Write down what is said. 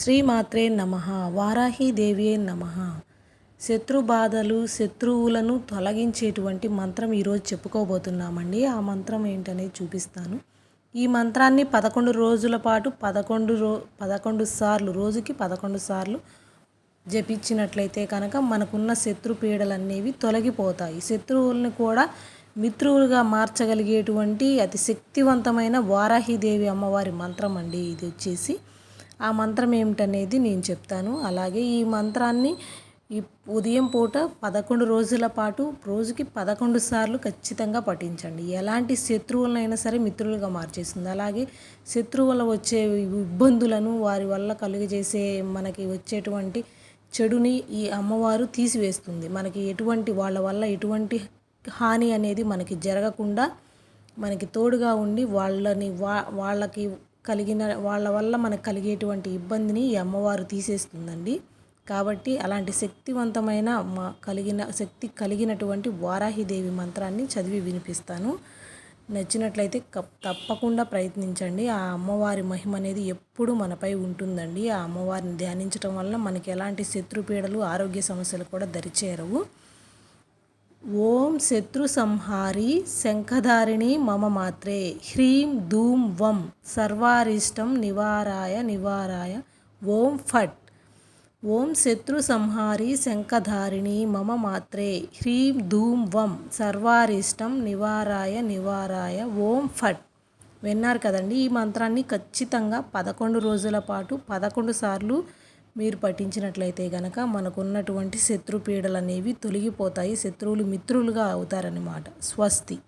శ్రీమాత్రే నమ వారాహీదేవియే నమ. శత్రు బాధలు శత్రువులను తొలగించేటువంటి మంత్రం ఈరోజు చెప్పుకోబోతున్నామండి. ఆ మంత్రం ఏంటనేది చూపిస్తాను. ఈ మంత్రాన్ని పదకొండు రోజుల పాటు పదకొండు రో పదకొండు సార్లు రోజుకి పదకొండు సార్లు జపించినట్లయితే కనుక మనకున్న శత్రు పీడలనేవి తొలగిపోతాయి. శత్రువుల్ని కూడా మిత్రువులుగా మార్చగలిగేటువంటి అతి శక్తివంతమైన వారాహిదేవి అమ్మవారి మంత్రం అండి. ఇది వచ్చేసి ఆ మంత్రం ఏమిటనేది నేను చెప్తాను. అలాగే ఈ మంత్రాన్ని ఈ ఉదయం పూట పదకొండు రోజుల పాటు రోజుకి పదకొండు సార్లు ఖచ్చితంగా పఠించండి. ఎలాంటి శత్రువులనైనా సరే మిత్రులుగా మార్చేస్తుంది. అలాగే శత్రువుల వచ్చే ఇబ్బందులను వారి వల్ల కలుగజేసే మనకి వచ్చేటువంటి చెడుని ఈ అమ్మవారు తీసివేస్తుంది. మనకి ఎటువంటి వాళ్ళ వల్ల ఎటువంటి హాని అనేది మనకి జరగకుండా మనకి తోడుగా ఉండి వాళ్ళని వా వాళ్ళకి కలిగిన వాళ్ళ వల్ల మనకు కలిగేటువంటి ఇబ్బందిని ఈ అమ్మవారు తీసేస్తుందండి. కాబట్టి అలాంటి శక్తివంతమైన మా కలిగిన శక్తి కలిగినటువంటి వారాహిదేవి మంత్రాన్ని చదివి వినిపిస్తాను. నచ్చినట్లయితే తప్పకుండా ప్రయత్నించండి. ఆ అమ్మవారి మహిమ అనేది ఎప్పుడు మనపై ఉంటుందండి. ఆ అమ్మవారిని ధ్యానించడం వల్ల మనకి ఎలాంటి శత్రుపీడలు ఆరోగ్య సమస్యలు కూడా దరిచేరవు. ఓం శత్రు సంహారి శంఖధారిణి మమ మాత్రే. హ్రీం ధూం వం సర్వారిష్టం నివారాయ నివారాయ. ఓం ఫట్. ఓం శత్రు సంహారి శంఖధారిణి మమ మాత్రే. హ్రీం ధూం వం సర్వారిష్టం నివారాయ నివారాయ. ఓం ఫట్. విన్నారు కదండి ఈ మంత్రాన్ని ఖచ్చితంగా పదకొండు రోజుల పాటు పదకొండు సార్లు మీరు పఠించినట్లయితే గనక మనకున్నటువంటి శత్రు అనేవి తొలగిపోతాయి శత్రువులు మిత్రులుగా అవుతారనమాట స్వస్తి.